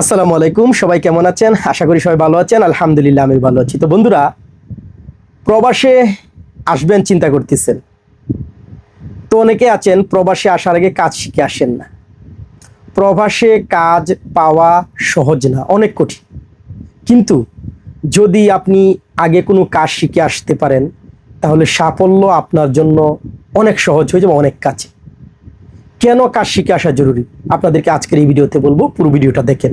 আসসালামু আলাইকুম, সবাই কেমন আছেন? আশা করি সবাই ভালো আছেন। আলহামদুলিল্লাহ আমি ভালো আছি। তো বন্ধুরা, প্রবাসে আসবেন চিন্তা করতেছেন। তো অনেকে আছেন, প্রবাসে আসার আগে কাজ শিখে আসেন না। প্রবাসে কাজ পাওয়া সহজ না, অনেক কঠিন। কিন্তু যদি আপনি আগে কোনো কাজ শিখে আসতে পারেন, তাহলে সাফল্য আপনার জন্য অনেক সহজ হয়ে যাবে, অনেক কাছে। কেন কাজ শিখে আসা জরুরি? আপনাদেরকে আজকের এই ভিডিওতে বলব, পুরো ভিডিওটা দেখেন।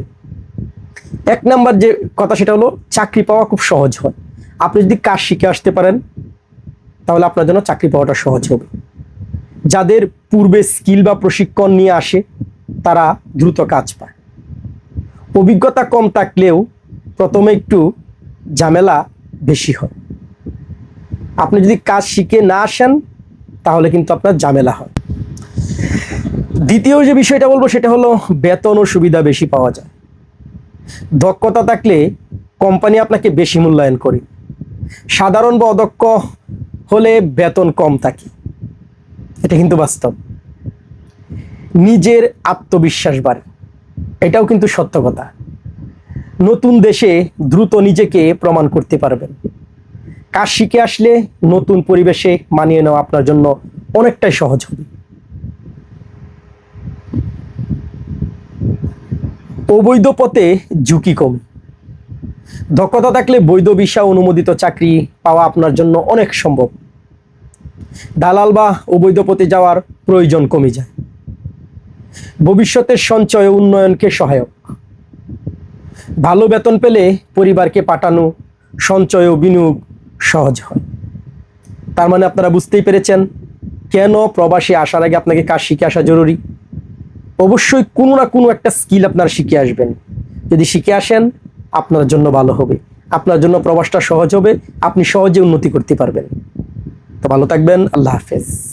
এক নাম্বার যে কথা সেটা হলো, চাকরি পাওয়া খুব সহজ হয়। আপনি যদি কাজ শিখে আসতে পারেন, তাহলে আপনার জন্য চাকরি পাওয়াটা সহজ হবে। যাদের পূর্বে স্কিল বা প্রশিক্ষণ নিয়ে আসে, তারা দ্রুত কাজ পায়। অভিজ্ঞতা কম থাকলেও প্রথমে একটু ঝামেলা বেশি হয়। আপনি যদি কাজ শিখে না আসেন, তাহলে কিন্তু আপনার ঝামেলা হয়। দ্বিতীয় যে বিষয়টা বলব সেটা হলো বেতন ও সুবিধা বেশি পাওয়া যায়। দক্ষতা থাকলে কোম্পানি আপনাকে বেশি মূল্যায়ন করে। সাধারণ বা অদক্ষ হলে বেতন কম থাকে। এটা কিন্তু বাস্তব। নিজের আত্মবিশ্বাস বাড়ে। এটাও কিন্তু সত্য কথা। নতুন দেশে দ্রুত নিজেকে প্রমাণ করতে পারবেন। কাজ শিখে আসলে নতুন পরিবেশে মানিয়ে নেওয়া আপনার জন্য অনেকটাই সহজ হবে। অবৈধ পথে ঝুঁকি কম। দক্ষতা থাকলে বৈধ ভিসা, অনুমোদিত চাকরি পাওয়া আপনার জন্য অনেক সম্ভব। দালাল বা অবৈধ পথে যাওয়ার প্রয়োজন কমে যায়। ভবিষ্যতের সঞ্চয় উন্নয়নকে সহায়ক। ভালো বেতন পেলে পরিবারকে পাঠানো, সঞ্চয় ও বিনিয়োগ সহজ হয়। তার মানে আপনারা বুঝতেই পেরেছেন, কেন প্রবাসী আসার আগে আপনাকে কাজ শিখে আসা জরুরি? অবশ্যই কোনো না কোনো একটা স্কিল আপনার শিখে আসবেন। যদি শিখে আসেন, আপনার জন্য ভালো হবে। আপনার জন্য প্রবাসটা সহজ হবে। আপনি সহজে উন্নতি করতে পারবেন। তো ভালো থাকবেন। আল্লাহ হাফেজ।